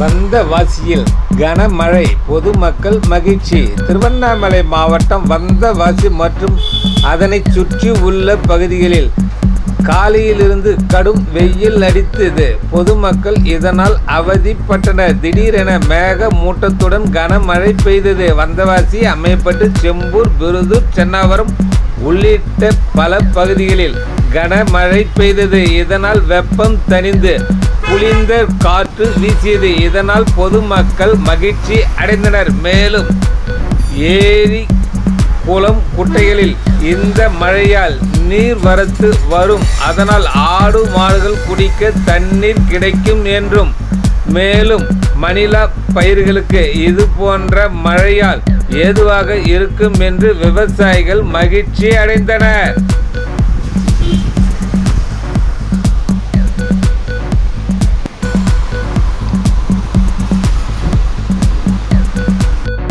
வந்தவாசியில் கனமழை பொதுமக்கள் மகிழ்ச்சி. திருவண்ணாமலை மாவட்டம் வந்தவாசி மற்றும் அதனைச் சுற்றி உள்ள பகுதிகளில் காலையிலிருந்து கடும் வெயில் அடித்தது. பொதுமக்கள் இதனால் அவதிப்பட்டனர். திடீரென மேக மூட்டத்துடன் கனமழை பெய்தது. வந்தவாசி அமையப்பட்டு செம்பூர் விருதூர் சென்னாவரம் உள்ளிட்ட பல பகுதிகளில் கனமழை பெய்தது. இதனால் வெப்பம் தணிந்து குளிர்ந்த காற்று வீசியது. இதனால் பொதுமக்கள் மகிழ்ச்சி அடைந்தனர். மேலும் ஏரி குளம் குட்டைகளில் இந்த மழையால் நீர் வரத்து வரும். அதனால் ஆடு மாடுகள் குடிக்க தண்ணீர் கிடைக்கும் என்றும் மேலும் மணிலா பயிர்களுக்கு இது போன்ற மழையால் ஏதுவாக இருக்கும் என்று விவசாயிகள் மகிழ்ச்சி அடைந்தனர்.